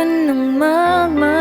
ka nang magmahal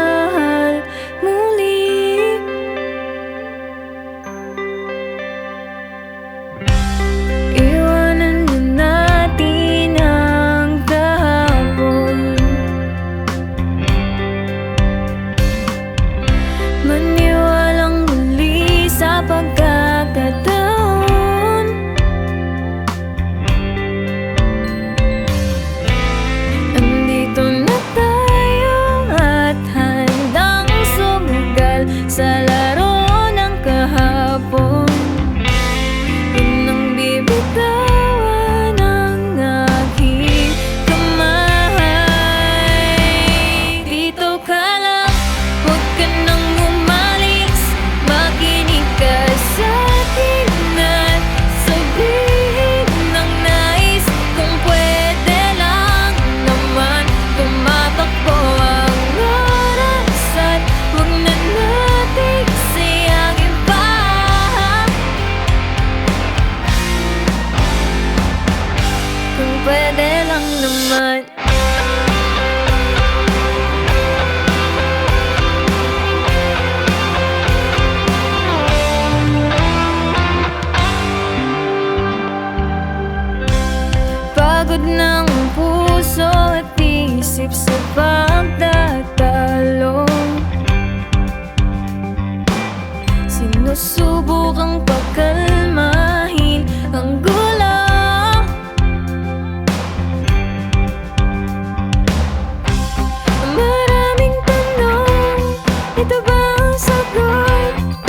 naman Pagod ng puso at isip sa pagtatalo. Sinusubok ang pagkalaman so good.